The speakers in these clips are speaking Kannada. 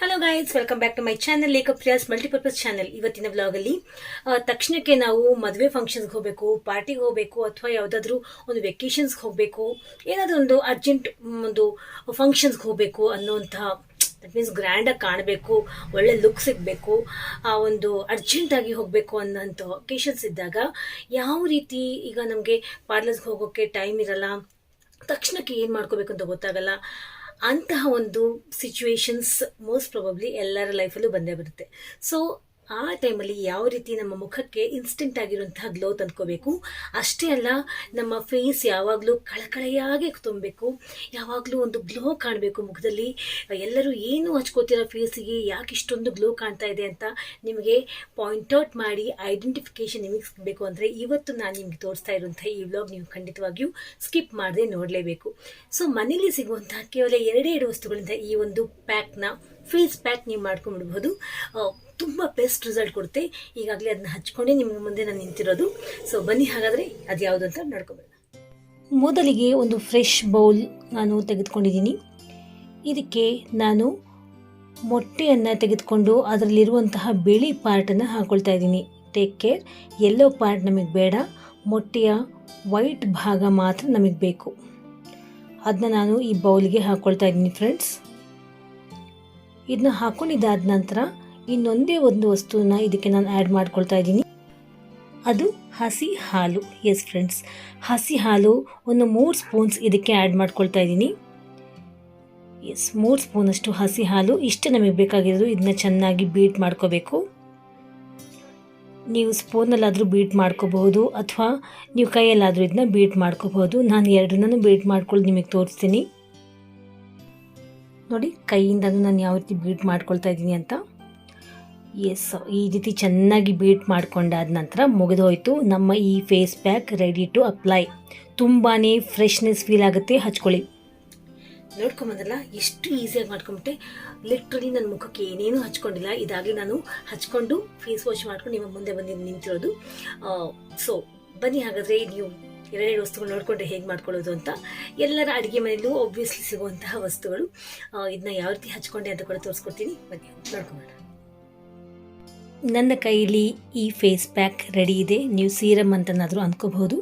Hello guys welcome back to my channel lake up Priya's multipurpose channel ಇವತ್ತಿನ ವ್ಲಾಗಲ್ಲಿ ತಕ್ಷಣಕ್ಕೆ ನಾವು ಮದುವೆ ಫಂಕ್ಷನ್ಸ್ಗೆ ಹೋಗಬೇಕು ಪಾರ್ಟಿಗೆ ಹೋಗಬೇಕು, ಅಥವಾ ಯಾವುದಾದ್ರೂ ಒಂದು ವೆಕೇಶನ್ಸ್ಗೆ ಹೋಗಬೇಕು, ಏನಾದರೂ ಒಂದು ಅರ್ಜೆಂಟ್ ಒಂದು ಫಂಕ್ಷನ್ಸ್ಗೆ ಹೋಗಬೇಕು ಅನ್ನೋಂತಹ ದಟ್ ಮೀನ್ಸ್ ಗ್ರ್ಯಾಂಡಾಗಿ ಕಾಣಬೇಕು, ಒಳ್ಳೆ ಲುಕ್ ಸಿಗಬೇಕು, ಆ ಒಂದು ಅರ್ಜೆಂಟಾಗಿ ಹೋಗಬೇಕು ಅನ್ನೋಂಥ ಒಕೇಶನ್ಸ್ ಇದ್ದಾಗ ಯಾವ ರೀತಿ ಈಗ ನಮಗೆ ಪಾರ್ಲರ್ಸ್ಗೆ ಹೋಗೋಕ್ಕೆ ಟೈಮ್ ಇರಲ್ಲ, ತಕ್ಷಣಕ್ಕೆ ಏನು ಮಾಡ್ಕೋಬೇಕು ಅಂತ ಗೊತ್ತಾಗಲ್ಲ ಅಂತಹ ಒಂದು ಸಿಚುವೇಶನ್ಸ್ ಮೋಸ್ಟ್ ಪ್ರಾಬಬ್ಲಿ ಎಲ್ಲರ ಲೈಫಲ್ಲೂ ಬಂದೇ ಬರುತ್ತೆ. ಸೊ ಆ ಟೈಮಲ್ಲಿ ಯಾವ ರೀತಿ ನಮ್ಮ ಮುಖಕ್ಕೆ ಇನ್ಸ್ಟೆಂಟ್ ಆಗಿರುವಂತಹ ಗ್ಲೋ ತಂದ್ಕೋಬೇಕು? ಅಷ್ಟೇ ಅಲ್ಲ, ನಮ್ಮ ಫೇಸ್ ಯಾವಾಗಲೂ ಕಳಕಳೆಯಾಗಿ ತುಂಬಬೇಕು ಯಾವಾಗಲೂ ಒಂದು ಗ್ಲೋ ಕಾಣಬೇಕು ಮುಖದಲ್ಲಿ. ಎಲ್ಲರೂ ಏನು ಹಚ್ಕೋತಿರೋ ಫೇಸಿಗೆ ಯಾಕೆ ಇಷ್ಟೊಂದು ಗ್ಲೋ ಕಾಣ್ತಾ ಇದೆ ಅಂತ ನಿಮಗೆ ಪಾಯಿಂಟ್ ಔಟ್ ಮಾಡಿ ಐಡೆಂಟಿಫಿಕೇಶನ್ ನಿಮಗೆ ಸಿಗಬೇಕು ಅಂದರೆ ಇವತ್ತು ನಾನು ನಿಮಗೆ ತೋರಿಸ್ತಾ ಇರುವಂಥ ಈ ವ್ಲಾಗ್ ನೀವು ಖಂಡಿತವಾಗಿಯೂ ಸ್ಕಿಪ್ ಮಾಡದೆ ನೋಡಲೇಬೇಕು. ಸೊ ಮನೇಲಿ ಸಿಗುವಂತಹ ಕೇವಲ ಎರಡೇ ಎರಡು ವಸ್ತುಗಳಿಂದ ಈ ಒಂದು ಪ್ಯಾಕ್ನ ಫೇಸ್ ಪ್ಯಾಕ್ ನೀವು ಮಾಡ್ಕೊಂಡ್ಬಿಡ್ಬೋದು. ತುಂಬ ಬೆಸ್ಟ್ ರಿಸಲ್ಟ್ ಕೊಡುತ್ತೆ. ಈಗಾಗಲೇ ಅದನ್ನ ಹಚ್ಕೊಂಡೇ ನಿಮ್ಮ ಮುಂದೆ ನಾನು ನಿಂತಿರೋದು. ಸೊ ಬನ್ನಿ ಹಾಗಾದರೆ ಅದು ಯಾವುದು ಅಂತ ನೋಡ್ಕೊಬೇಡ ಮೊದಲಿಗೆ ಒಂದು ಫ್ರೆಶ್ ಬೌಲ್ ನಾನು ತೆಗೆದುಕೊಂಡಿದ್ದೀನಿ. ಇದಕ್ಕೆ ನಾನು ಮೊಟ್ಟೆಯನ್ನು ತೆಗೆದುಕೊಂಡು ಅದರಲ್ಲಿರುವಂತಹ ಬಿಳಿ ಪಾರ್ಟನ್ನು ಹಾಕ್ಕೊಳ್ತಾ ಇದ್ದೀನಿ. ಟೇಕ್ ಕೇರ್ ಎಲ್ಲೋ ಪಾರ್ಟ್ ನಮಗೆ ಬೇಡ. ಮೊಟ್ಟೆಯ ವೈಟ್ ಭಾಗ ಮಾತ್ರ ನಮಗೆ ಬೇಕು. ಅದನ್ನ ನಾನು ಈ ಬೌಲ್ಗೆ ಹಾಕ್ಕೊಳ್ತಾ ಇದ್ದೀನಿ ಫ್ರೆಂಡ್ಸ್ ಇದನ್ನ ಹಾಕೊಂಡಿದ್ದಾದ ನಂತರ ಇನ್ನೊಂದೇ ಒಂದು ವಸ್ತುವನ್ನ ಇದಕ್ಕೆ ನಾನು ಆ್ಯಡ್ ಮಾಡ್ಕೊಳ್ತಾ ಇದ್ದೀನಿ. ಅದು ಹಸಿ ಹಾಲು. ಎಸ್ ಫ್ರೆಂಡ್ಸ್ ಹಸಿ ಹಾಲು ಒಂದು ಮೂರು ಸ್ಪೂನ್ಸ್ ಇದಕ್ಕೆ ಆ್ಯಡ್ ಮಾಡ್ಕೊಳ್ತಾ ಇದ್ದೀನಿ. ಎಸ್ ಮೂರು ಸ್ಪೂನಷ್ಟು ಹಸಿ ಹಾಲು. ಇಷ್ಟು ನಮಗೆ ಬೇಕಾಗಿರೋದು ಇದನ್ನ ಚೆನ್ನಾಗಿ ಬೀಟ್ ಮಾಡ್ಕೋಬೇಕು. ನೀವು ಸ್ಪೂನಲ್ಲಾದರೂ ಬೀಟ್ ಮಾಡ್ಕೋಬಹುದು ಅಥವಾ ನೀವು ಕೈಯಲ್ಲಾದರೂ ಇದನ್ನ ಬೀಟ್ ಮಾಡ್ಕೋಬಹುದು. ನಾನು ಎರಡನ್ನೂ ಬೀಟ್ ಮಾಡ್ಕೊಳ್ಳಿ ನಿಮಗೆ ತೋರಿಸ್ತೀನಿ. ನೋಡಿ ಕೈಯಿಂದ ನಾನು ಯಾವ ರೀತಿ ಬೀಟ್ ಮಾಡ್ಕೊಳ್ತಾ ಇದ್ದೀನಿ ಅಂತ. ಎಸ್ ಈ ರೀತಿ ಚೆನ್ನಾಗಿ ಬೀಟ್ ಮಾಡ್ಕೊಂಡಾದ ನಂತರ ಮುಗಿದೋಯ್ತು ನಮ್ಮ ಈ face pack ready to apply ತುಂಬಾ ಫ್ರೆಶ್ನೆಸ್ ಫೀಲ್ ಆಗುತ್ತೆ, ಹಚ್ಕೊಳ್ಳಿ. ನೋಡ್ಕೊಂಬಂದಲ್ಲ ಎಷ್ಟು ಈಸಿಯಾಗಿ ಮಾಡ್ಕೊಂಬಿಟ್ಟೆ. ಲಿಟ್ರಲಿ ನನ್ನ ಮುಖಕ್ಕೆ ಏನೇನು ಹಚ್ಕೊಂಡಿಲ್ಲ. ಇದಾಗಲಿ ನಾನು ಹಚ್ಕೊಂಡು ಫೇಸ್ ವಾಶ್ ಮಾಡ್ಕೊಂಡು ನಿಮ್ಮ ಮುಂದೆ ಬಂದು ನಿಂತಿರೋದು ಸೊ ಬನ್ನಿ ಹಾಗಾದರೆ ನೀವು ಎರಡೆರಡು ವಸ್ತುಗಳು ನೋಡಿಕೊಂಡ್ರೆ ಹೇಗೆ ಮಾಡ್ಕೊಳ್ಳೋದು ಅಂತ. ಎಲ್ಲರ ಅಡುಗೆ ಮನೆಯಲ್ಲೂ ಒಬ್ವಿಯಸ್ಲಿ ಸಿಗುವಂತಹ ವಸ್ತುಗಳು. ಇದನ್ನ ಯಾವ ರೀತಿ ಹಚ್ಕೊಂಡೆ ಅಂತ ಕೂಡ ತೋರಿಸ್ಕೊಡ್ತೀನಿ. ಬನ್ನಿ ನೋಡ್ಕೊಂಬೋಣ ನನ್ನ ಕೈಯಲ್ಲಿ ಈ ಫೇಸ್ ಪ್ಯಾಕ್ ರೆಡಿ ಇದೆ. ನೀವು ಸೀರಮ್ ಅಂತನಾದರೂ ಅಂದ್ಕೋಬಹುದು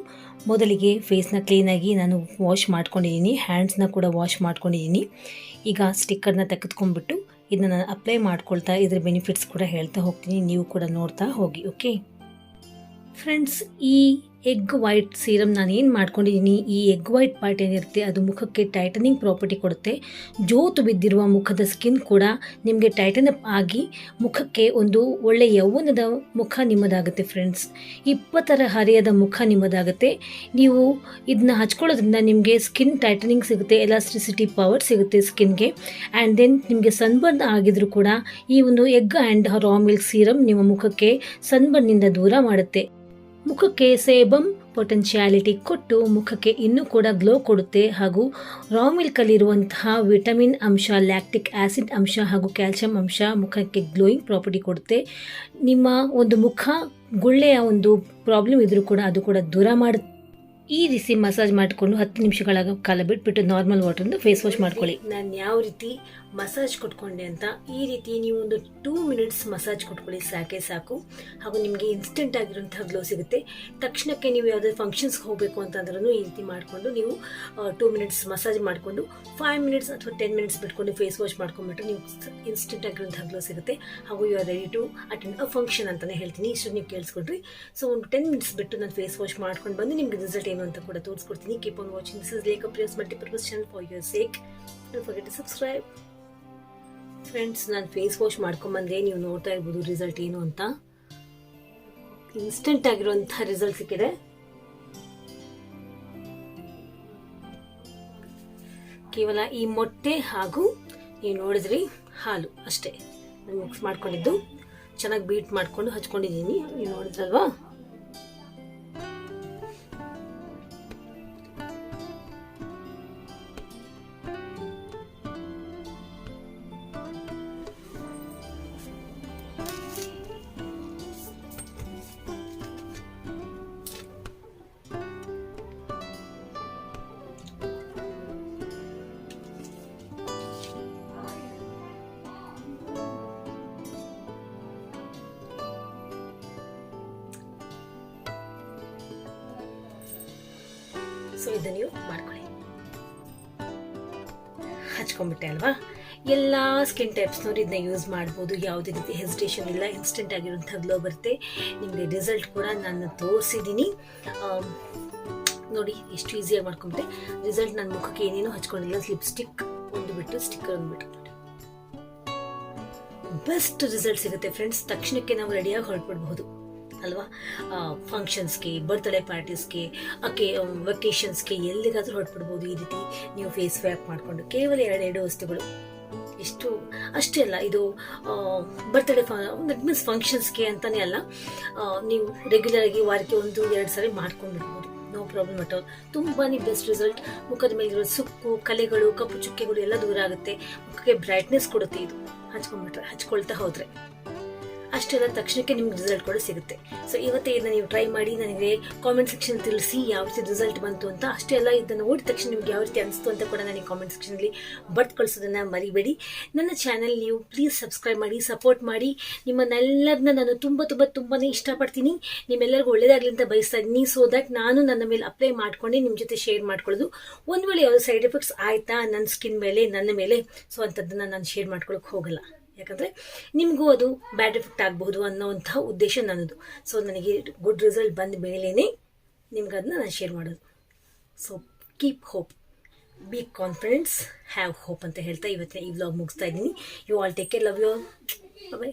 ಮೊದಲಿಗೆ ಫೇಸ್ನ ಕ್ಲೀನಾಗಿ ನಾನು ವಾಶ್ ಮಾಡ್ಕೊಂಡಿದ್ದೀನಿ. ಹ್ಯಾಂಡ್ಸ್ನ ಕೂಡ ವಾಶ್ ಮಾಡ್ಕೊಂಡಿದ್ದೀನಿ. ಈಗ ಸ್ಟಿಕ್ಕರ್ನ ತೆಗೆದುಕೊಂಡ್ಬಿಟ್ಟು ಇದನ್ನ ನಾನು ಅಪ್ಲೈ ಮಾಡ್ಕೊಳ್ತಾ ಇದ್ರ ಬೆನಿಫಿಟ್ಸ್ ಕೂಡ ಹೇಳ್ತಾ ಹೋಗ್ತೀನಿ. ನೀವು ಕೂಡ ನೋಡ್ತಾ ಹೋಗಿ ಓಕೆ ಫ್ರೆಂಡ್ಸ್ ಈ ಎಗ್ ವೈಟ್ ಸೀರಮ್ ನಾನು ಏನು ಮಾಡ್ಕೊಂಡಿದ್ದೀನಿ ಈ ಎಗ್ ವೈಟ್ ಪಾರ್ಟ್ ಏನಿರುತ್ತೆ, ಅದು ಮುಖಕ್ಕೆ ಟೈಟನಿಂಗ್ ಪ್ರಾಪರ್ಟಿ ಕೊಡುತ್ತೆ. ಜೋತು ಬಿದ್ದಿರುವ ಮುಖದ ಸ್ಕಿನ್ ಕೂಡ ನಿಮಗೆ ಟೈಟನ್ ಅಪ್ ಆಗಿ ಮುಖಕ್ಕೆ ಒಂದು ಒಳ್ಳೆ ಯೌವನದ ಮುಖ ನಿಮ್ಮದಾಗುತ್ತೆ ಫ್ರೆಂಡ್ಸ್ ಇಪ್ಪತ್ತರ ಹರೆಯದ ಮುಖ ನಿಮ್ಮದಾಗುತ್ತೆ. ನೀವು ಇದನ್ನ ಹಚ್ಕೊಳ್ಳೋದ್ರಿಂದ ನಿಮಗೆ ಸ್ಕಿನ್ ಟೈಟನಿಂಗ್ ಸಿಗುತ್ತೆ ಎಲಾಸ್ಟಿಸಿಟಿ ಪವರ್ ಸಿಗುತ್ತೆ ಸ್ಕಿನ್ಗೆ ಆ್ಯಂಡ್ ದೆನ್ ನಿಮಗೆ ಸನ್ಬರ್ನ್ ಆಗಿದ್ರೂ ಕೂಡ ಈ ಒಂದು egg and raw milk serum ನಿಮ್ಮ ಮುಖಕ್ಕೆ ಸನ್ಬರ್ನಿಂದ ದೂರ ಮಾಡುತ್ತೆ. ಮುಖಕ್ಕೆ ಸೇಬಮ್ ಪೊಟೆನ್ಶಿಯಾಲಿಟಿ ಕೊಟ್ಟು ಮುಖಕ್ಕೆ ಇನ್ನೂ ಕೂಡ ಗ್ಲೋ ಕೊಡುತ್ತೆ ಹಾಗೂ ರಾ ಮಿಲ್ಕಲ್ಲಿರುವಂತಹ ವಿಟಮಿನ್ ಅಂಶ ಲ್ಯಾಕ್ಟಿಕ್ ಆ್ಯಸಿಡ್ ಅಂಶ ಹಾಗೂ ಕ್ಯಾಲ್ಸಿಯಂ ಅಂಶ ಮುಖಕ್ಕೆ ಗ್ಲೋಯಿಂಗ್ ಪ್ರಾಪರ್ಟಿ ಕೊಡುತ್ತೆ. ನಿಮ್ಮ ಒಂದು ಮುಖ ಗುಳ್ಳೆಯ ಒಂದು ಪ್ರಾಬ್ಲಮ್ ಇದ್ದರೂ ಕೂಡ ಅದು ಕೂಡ ದೂರ ಮಾಡ, ಈ ರೀತಿ ಮಸಾಜ್ ಮಾಡಿಕೊಂಡು ಹತ್ತು ನಿಮಿಷಗಳ ಕಾಲ ಬಿಟ್ಬಿಟ್ಟು ನಾರ್ಮಲ್ ವಾಟರ್ನ ಫೇಸ್ ವಾಶ್ ಮಾಡ್ಕೊಳ್ಳಿ. ನಾನು ಯಾವ ರೀತಿ ಮಸಾಜ್ ಕೊಟ್ಕೊಂಡೆ ಅಂತ ಈ ರೀತಿ ನೀವು ಒಂದು ಟೂ ಮಿನಿಟ್ಸ್ ಮಸಾಜ್ ಕೊಟ್ಕೊಳ್ಳಿ, ಸಾಕೆ ಸಾಕು. ಹಾಗೂ ನಿಮಗೆ ಇನ್ಸ್ಟೆಂಟ್ ಆಗಿರುವಂತಹ ಗ್ಲೋ ಸಿಗುತ್ತೆ. ತಕ್ಷಣಕ್ಕೆ ನೀವು ಯಾವುದಾದ್ರು ಫಂಕ್ಷನ್ಸ್ಗೆ ಹೋಗಬೇಕು ಅಂತಂದ್ರೂ ಈ ರೀತಿ ಮಾಡಿಕೊಂಡು ನೀವು ಟೂ ಮಿನಿಟ್ಸ್ ಮಸಾಜ್ ಮಾಡಿಕೊಂಡು ಫೈವ್ ಮಿನಿಟ್ಸ್ ಅಥವಾ ಟೆನ್ ಮಿನಿಟ್ಸ್ ಬಿಟ್ಕೊಂಡು ಫೇಸ್ ವಾಶ್ ಮಾಡ್ಕೊಂಡ್ಬಿಟ್ಟು ನೀವು ಇನ್ಸ್ಟೆಂಟ್ ಆಗಿರುವಂತಹ ಗ್ಲೋ ಸಿಗುತ್ತೆ. ಹಾಗೂ you are ready to attend a function ಅಂತಲೇ ಹೇಳ್ತೀನಿ. ಇಷ್ಟು ನೀವು ಕೇಳಿಸ್ಕೊಡ್ರಿ ಸೊ ಒಂದು ಟೆನ್ ಮಿನಿಟ್ಸ್ ಬಿಟ್ಟು ನಾನು ಫೇಸ್ ವಾಶ್ ಮಾಡ್ಕೊಂಡು ಬಂದು ನಿಮ್ಗೆ ರಿಸಲ್ಟ್ ಏನು ಅಂತ ಕೂಡ ತೋರಿಸ್ಕೊಡ್ತೀನಿ. Keep on watching this is lake use multipurpose channel for your sake forget to subscribe friends ನಾನು ಫೇಸ್ ವಾಶ್ ಮಾಡ್ಕೊಂಬಂದೆ. ನೀವು ನೋಡ್ತಾ ಇರ್ಬೋದು ರಿಸಲ್ಟ್ ಏನು ಅಂತ. ಇನ್ಸ್ಟೆಂಟ್ ಆಗಿರುವಂಥ ರಿಸಲ್ಟ್ ಸಿಕ್ಕಿದೆ. ಕೇವಲ ಈ ಮೊಟ್ಟೆ ಹಾಗೂ ನೀವು ನೋಡಿದ್ರಿ ಹಾಲು ಅಷ್ಟೇ. ಮಿಕ್ಸ್ ಮಾಡ್ಕೊಂಡಿದ್ದು. ಚೆನ್ನಾಗಿ ಬೀಟ್ ಮಾಡ್ಕೊಂಡು ಹಚ್ಕೊಂಡಿದ್ದೀನಿ. ನೀವು ನೋಡಿದ್ರಲ್ವಾ? ಸೊ ಇದನ್ನ ನೀವು ಮಾಡ್ಕೊಳ್ಳಿ. ಹಚ್ಕೊಂಡ್ಬಿಟ್ಟೆ ಅಲ್ವಾ? ಎಲ್ಲ ಸ್ಕಿನ್ ಟೈಪ್ಸ್ನವ್ರು ಇದನ್ನ ಯೂಸ್ ಮಾಡ್ಬೋದು. ಯಾವುದೇ ರೀತಿ ಹೆಸಿಟೇಷನ್ ಇಲ್ಲ ಇನ್ಸ್ಟೆಂಟ್ ಆಗಿರುವಂಥ ಗ್ಲೋ ಬರುತ್ತೆ. ನಿಮಗೆ ರಿಸಲ್ಟ್ ಕೂಡ ನಾನು ತೋರಿಸಿದ್ದೀನಿ ನೋಡಿ, ಎಷ್ಟು ಈಸಿಯಾಗಿ ಮಾಡ್ಕೊಂಬಿಟ್ಟೆ. ರಿಸಲ್ಟ್ ನನ್ನ ಮುಖಕ್ಕೆ ಏನೇನು ಹಚ್ಕೊಂಡಿಲ್ಲ. ಲಿಪ್ಸ್ಟಿಕ್ ಒಂದು ಬಿಟ್ಟು ಸ್ಟಿಕ್ಕರ್ ಒಂದು ಬಿಟ್ಟು. ಬೆಸ್ಟ್ ರಿಸಲ್ಟ್ ಸಿಗುತ್ತೆ ಫ್ರೆಂಡ್ಸ್ ತಕ್ಷಣಕ್ಕೆ ನಾವು ರೆಡಿಯಾಗಿ ಹೊರಟ್ಬಿಡ್ಬಹುದು. ಅಲ್ವಾ? ಫಂಕ್ಷನ್ಸ್ಗೆ ಬರ್ತ್ಡೇ ಪಾರ್ಟೀಸ್ಗೆ ಅಕೆ ವೆಕೇಷನ್ಸ್ಗೆ ಎಲ್ಲಿಗಾದರೂ ಹೊರಟ್ಬಿಡ್ಬೋದು ಈ ರೀತಿ ನೀವು ಫೇಸ್ ವ್ಯಾಪ್ ಮಾಡಿಕೊಂಡು. ಕೇವಲ ಎರಡೆರಡು ವಸ್ತುಗಳು. ಇಷ್ಟು ಅಷ್ಟೇ ಅಲ್ಲ, ಇದು ಬರ್ತ್ಡೇ ದಟ್ ಮೀನ್ಸ್ ಫಂಕ್ಷನ್ಸ್ಗೆ ಅಂತಲೇ ಅಲ್ಲ ನೀವು ರೆಗ್ಯುಲರ್ ಆಗಿ ವಾರಕ್ಕೆ ಒಂದು, ಎರಡು ಸಾರಿ ಮಾಡ್ಕೊಂಡು ಬಿಡ್ಬೋದು ನೋ ಪ್ರಾಬ್ಲಮ್ ಅಟ್ ಆಲ್ ತುಂಬಾ ಬೆಸ್ಟ್ ರಿಸಲ್ಟ್ ಮುಖದ ಮೇಲಿರೋ ಸುಕ್ಕು, ಕಲೆಗಳು, ಕಪ್ಪು ಚುಕ್ಕೆಗಳು ಎಲ್ಲ ದೂರ ಆಗುತ್ತೆ. ಮುಖಕ್ಕೆ ಬ್ರೈಟ್ನೆಸ್ ಕೊಡುತ್ತೆ ಇದು. ಹಚ್ಕೊಂಡ್ಬಿಟ್ರೆ, ಹಚ್ಕೊಳ್ತಾ ಹೋದ್ರೆ. ಅಷ್ಟೆಲ್ಲ ತಕ್ಷಣಕ್ಕೆ ನಿಮ್ಗೆ ರಿಸಲ್ಟ್ ಕೂಡ ಸಿಗುತ್ತೆ. ಸೊ ಇವತ್ತೇ ಇದನ್ನ ನೀವು ಟ್ರೈ ಮಾಡಿ, ನನಗೆ ಕಾಮೆಂಟ್ ಸೆಕ್ಷನ್ ತಿಳಿಸಿ ಯಾವ ರೀತಿ ರಿಸಲ್ಟ್ ಬಂತು ಅಂತ. ಅಷ್ಟೇ ಅಲ್ಲ, ಇದನ್ನು ಓದಿದ ತಕ್ಷಣ ನಿಮ್ಗೆ ಯಾವ ರೀತಿ ಅನಿಸ್ತು ಅಂತ ಕೂಡ ನನಗೆ ಕಾಮೆಂಟ್ ಸೆಕ್ಷನಲ್ಲಿ ಬರ್ತ್ ಕಳಿಸೋದನ್ನ ಮರಿಬೇಡಿ. ನನ್ನ ಚಾನೆಲ್ ನೀವು ಪ್ಲೀಸ್ ಸಬ್ಸ್ಕ್ರೈಬ್ ಮಾಡಿ ಸಪೋರ್ಟ್ ಮಾಡಿ. ನಿಮ್ಮನ್ನೆಲ್ಲದನ್ನ ನಾನು ತುಂಬ ತುಂಬ ತುಂಬಾ ಇಷ್ಟಪಡ್ತೀನಿ. ನಿಮ್ಮೆಲ್ಲರಿಗೂ ಒಳ್ಳೇದಾಗಲಿ ಅಂತ ಬಯಸ್ತಾ ಇದ್ದೀನಿ. ಸೊ ದಟ್ ನಾನು ನನ್ನ ಮೇಲೆ ಅಪ್ಲೈ ಮಾಡ್ಕೊಂಡು ನಿಮ್ಮ ಜೊತೆ ಶೇರ್ ಮಾಡ್ಕೊಳ್ಳೋದು. ಒಂದು ವೇಳೆ ಯಾವುದೋ ಸೈಡ್ ಎಫೆಕ್ಟ್ಸ್ ಆಯ್ತಾ ನನ್ನ ಸ್ಕಿನ್ ಮೇಲೆ, ನನ್ನ ಮೇಲೆ? ಸೊ ಅಂಥದ್ದನ್ನು ನಾನು ಶೇರ್ ಮಾಡ್ಕೊಳ್ಳೋಕೆ ಹೋಗಲ್ಲ. ಯಾಕಂದರೆ ನಿಮಗೂ ಅದು ಬ್ಯಾಡ್ ಎಫೆಕ್ಟ್ ಆಗಬಹುದು ಅನ್ನೋವಂಥ ಉದ್ದೇಶ ನನ್ನದು. ಸೊ ನನಗೆ ಗುಡ್ ರಿಸಲ್ಟ್ ಬಂದ ಮೇಲೇ ನಿಮ್ಗೆ ಅದನ್ನ ನಾನು ಶೇರ್ ಮಾಡೋದು. So keep hope be confidence have hope ಅಂತ ಹೇಳ್ತಾ ಇವತ್ತಿನ ಈ ವ್ಲಾಗ್ ಮುಗಿಸ್ತಾ ಇದ್ದೀನಿ. You all take care love you bye